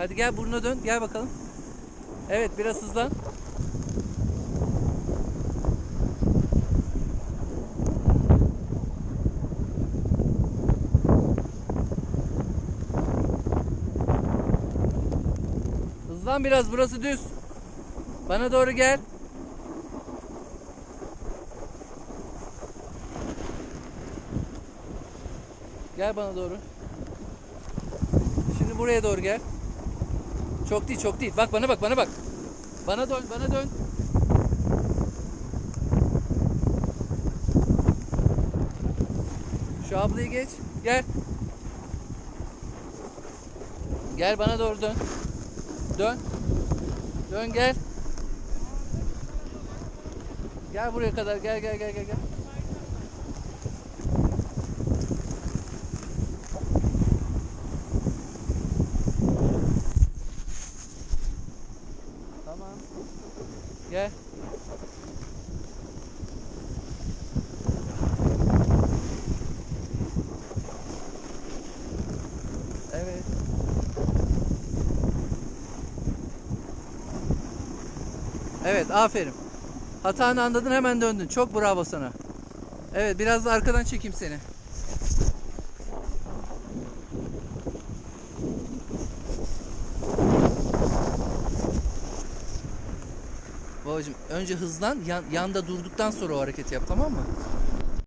Hadi gel burnuna dön. Gel bakalım. Evet biraz hızlan. Hızlan biraz burası düz. Bana doğru gel. Gel bana doğru. Şimdi buraya doğru gel. Çok değil, çok değil. Bak bana bak, bana bak. Bana dön, bana dön. Şu ablayı geç. Gel. Gel bana doğru dön. Dön. Dön gel. Gel buraya kadar. Gel gel gel gel gel. Tamam. Gel. Evet. Evet, aferin. Hatanı anladın hemen döndün. Çok bravo sana. Evet, biraz da arkadan çekeyim seni. Babacım önce hızlan, yan, yanda durduktan sonra o hareketi yap tamam mı?